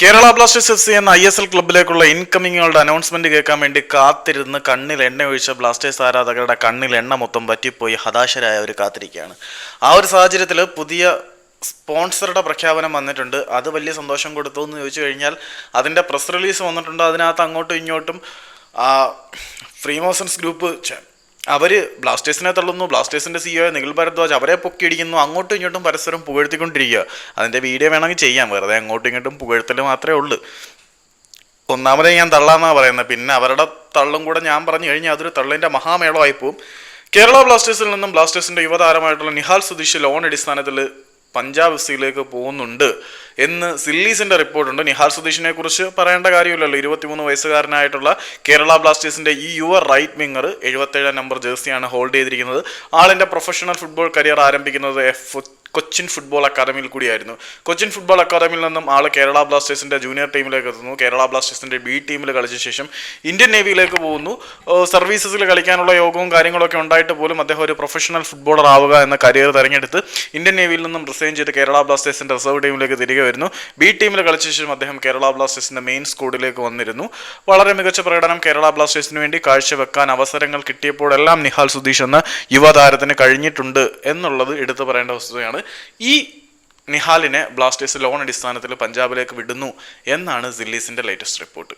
Kerala Blasters F C എന്ന I S L ക്ലബിലേക്കുള്ള ഇൻകമിങ്ങുകളുടെ അനൗൺസ്മെന്റ് കേൾക്കാൻ വേണ്ടി കാത്തിരുന്ന് കണ്ണിൽ എണ്ണ ഒഴിച്ച ബ്ലാസ്റ്റേഴ്സ് ആരാധകരുടെ കണ്ണിൽ എണ്ണ മൊത്തം പറ്റിപ്പോയി ഹതാശരായ അവർ കാത്തിരിക്കുകയാണ്. ആ ഒരു സാഹചര്യത്തിൽ പുതിയ സ്പോൺസറുടെ പ്രഖ്യാപനം വന്നിട്ടുണ്ട്. അത് വലിയ സന്തോഷം കൊടുത്തു എന്ന് ചോദിച്ചു കഴിഞ്ഞാൽ അതിന്റെ പ്രസ് റിലീസ് വന്നിട്ടുണ്ട്. അതിനകത്ത് അങ്ങോട്ടും ഇങ്ങോട്ടും ഫ്രീമോസൺസ് ഗ്രൂപ്പ് ഛെ, അവർ ബ്ലാസ്റ്റേഴ്സിനെ തള്ളുന്നു ബ്ലാസ്റ്റേഴ്സിന്റെ സിഇഒ നിഖിൽ ഭരദ്വാജ് അവരെ പൊക്കിയിടിക്കുന്നു അങ്ങോട്ടും ഇങ്ങോട്ടും പരസ്പരം പുകഴ്ത്തിക്കൊണ്ടിരിക്കുക. അതിന്റെ വീഡിയോ വേണമെങ്കിൽ ചെയ്യാം വെറുതെ അങ്ങോട്ടും ഇങ്ങോട്ടും പുകഴ്ത്തൽ മാത്രമേ ഉള്ളൂ. ഒന്നാമതേ ഞാൻ തള്ളാന്നാ പറയുന്നത്. പിന്നെ അവരുടെ തള്ളും കൂടെ ഞാൻ പറഞ്ഞു കഴിഞ്ഞാൽ അതൊരു തള്ളിന്റെ മഹാമേളമായി പോവും. കേരള ബ്ലാസ്റ്റേഴ്സിൽ നിന്നും ബ്ലാസ്റ്റേഴ്സിന്റെ യുവതാരമായിട്ടുള്ള നിഹാൽ സുധീഷ് ലോൺ അടിസ്ഥാനത്തിൽ പഞ്ചാബ് എഫ് സിയിലേക്ക് പോകുന്നുണ്ട് എന്ന് സില്ലീസിന്റെ റിപ്പോർട്ടുണ്ട്. നിഹാൽ സുധീഷിനെ കുറിച്ച് പറയേണ്ട കാര്യമില്ലല്ലോ. ഇരുപത്തിമൂന്ന് വയസ്സുകാരനായിട്ടുള്ള കേരള ബ്ലാസ്റ്റേഴ്സിന്റെ ഈ യുവ റൈറ്റ് വിങ്ങർ എഴുപത്തേഴാം നമ്പർ ജേഴ്സിയാണ് ഹോൾഡ് ചെയ്തിരിക്കുന്നത്. ആളിന്റെ പ്രൊഫഷണൽ ഫുട്ബോൾ കരിയർ ആരംഭിക്കുന്നത് എഫ് കൊച്ചിൻ ഫുട്ബോൾ അക്കാദമിയിൽ കൂടിയായിരുന്നു. കൊച്ചിൻ ഫുട്ബോൾ അക്കാദമിയിൽ നിന്നും ആൾ കേരള ബ്ലാസ്റ്റേഴ്സിന്റെ ജൂനിയർ ടീമിലേക്ക് എത്തുന്നു. കേരള ബ്ലാസ്റ്റേഴ്സിന്റെ ബി ടീമിൽ കളിച്ച ശേഷം ഇന്ത്യൻ നേവിയിലേക്ക് പോകുന്നു. സർവീസസിൽ കളിക്കാനുള്ള യോഗവും കാര്യങ്ങളൊക്കെ ഉണ്ടായിട്ട് പോലും അദ്ദേഹം ഒരു പ്രൊഫഷണൽ ഫുട്ബോളർ ആവുക എന്ന കരിയർ തിരഞ്ഞെടുത്ത് ഇന്ത്യൻ നേവിയിൽ നിന്നും റിസൈൻ ചെയ്ത് കേരള ബ്ലാസ്റ്റേഴ്സിന്റെ റിസർവ് ടീമിലേക്ക് തിരികെ വരുന്നു. ബി ടീമിൽ കളിച്ച ശേഷം അദ്ദേഹം കേരള ബ്ലാസ്റ്റേഴ്സിന്റെ മെയിൻ സ്ക്വാഡിലേക്ക് വന്നിരുന്നു. വളരെ മികച്ച പ്രകടനം കേരള ബ്ലാസ്റ്റേഴ്സിന് വേണ്ടി കാഴ്ചവെക്കാൻ അവസരങ്ങൾ കിട്ടിയപ്പോഴെല്ലാം നിഹാൽ സുധീഷ് എന്ന യുവതാരത്തിന് കഴിഞ്ഞിട്ടുണ്ട് എന്നുള്ളത് എടുത്തു പറയേണ്ട വസ്തുതയാണ്. ഈ നിഹാലിനെ ബ്ലാസ്റ്റേഴ്സ് ലോൺ അടിസ്ഥാനത്തിൽ പഞ്ചാബിലേക്ക് വിടുന്നു എന്നാണ് സില്ലീസിന്റെ ലേറ്റസ്റ്റ് റിപ്പോർട്ട്